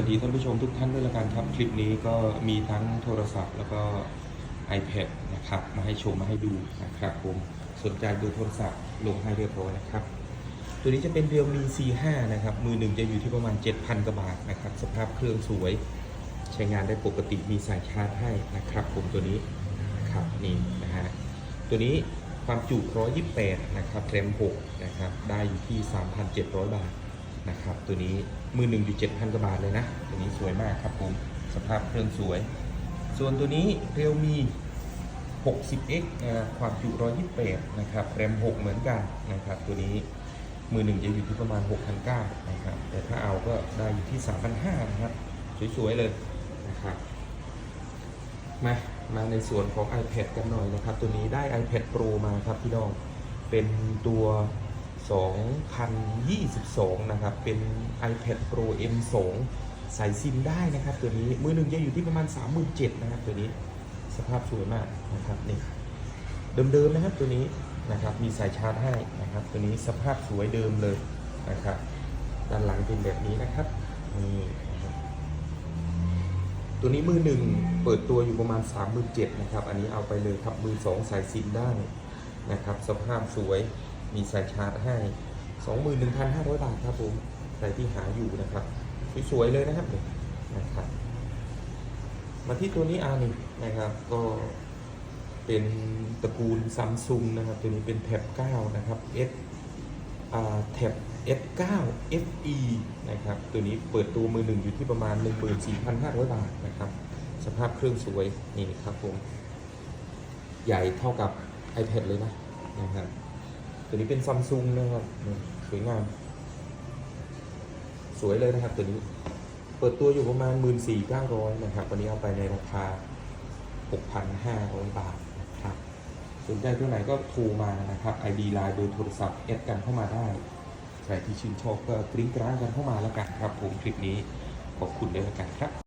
วัสดีท่านผู้ชมทุกท่านด้วยละกันครับ คลิปนี้ก็มีทั้งโทรศัพท์ แล้วก็ iPad นะครับ มาให้ชมมาให้ดูนะครับผมสนใจดูโทรศัพท์ลงให้เรียบร้อยนะครับ ตัวนี้จะเป็น Realme C5 นะครับ มือหนึ่งจะอยู่ที่ประมาณ 7,000กว่าบาทนะครับ สภาพเครื่องสวย ใช้งานได้ปกติมีสายชาร์จให้นะครับ ผมตัวนี้นะครับนี่นะฮะตัวนี้ความจุ 128 นะครับแรม 6 นะครับ ได้อยู่ที่ 3,700 บาท นะครับ ตัวนี้มือหนึ่งอยู่7,000กว่าบาทเลยนะ ตัวนี้สวยมากครับผม สภาพเครื่องสวย ส่วนตัวนี้ Realme 60x นะครับความจุ128นะครับแรม 6 เหมือนกันนะครับ ตัวนี้มือหนึ่งจะอยู่ที่ประมาณ 6,900นะครับ แต่ถ้าเอาก็ได้อยู่ที่ 3,500นะครับ สวยๆเลยนะครับ มา มาในส่วนของ iPad กันหน่อยนะครับ ตัวนี้ได้ iPad Pro มาครับพี่น้อง เป็นตัว 2022 นะครับ เป็น iPad Pro M2 ใส่ซิมได้นะครับ ตัวนี้ มือหนึ่งจะอยู่ที่ประมาณ 37,000นะครับ ตัวนี้ สภาพสวยมากนะครับนี่เดิมๆนะครับตัวนี้นะครับ มีสายชาร์จให้นะครับ ตัวนี้สภาพสวยเดิมเลยนะครับ ด้านหลังเป็นแบบนี้นะครับนี่ตัวนี้มือหนึ่งเปิดตัวอยู่ประมาณ 3 7 0 0 0นะครับ อันนี้เอาไปเลยครับมือสองสายซิมได้นะครับ สภาพสวย มีสายชาร์จให้ 21,500 บาทครับผมใครที่หาอยู่นะครับ สวยๆเลยนะครับนะครับ มาที่ตัวนี้อานี่นะครับก็เป็นตระกูลซัมซุงนะครับ ตัวนี้เป็นแท็บ 9 นะครับ S อ่าแท็บ S9 FE นะครับ ตัวนี้เปิดตัวมือหนึ่งอยู่ที่ประมาณ 14,500 บาทนะครับ สภาพเครื่องสวย นี่ครับผม ใหญ่เท่ากับ iPad เลยนะนะครับ ตัวนี้เป็นซัมซุงนะครับสวยงาม สวยเลยนะครับตัวนี้ เปิดตัวอยู่ประมาณ 14,900 นะครับ วันนี้เอาไปในราคา 6,500 บาทนะครับสนใจตัวไหนก็โทรมานะครับ ID ไลน์เบอร์โทรศัพท์แอดกันเข้ามาได้ ใครที่ชื่นชอบก็กริ้งกร้างกันเข้ามาแล้วกันครับ ผมคลิปนี้ขอบคุณด้วยแล้วกันครับ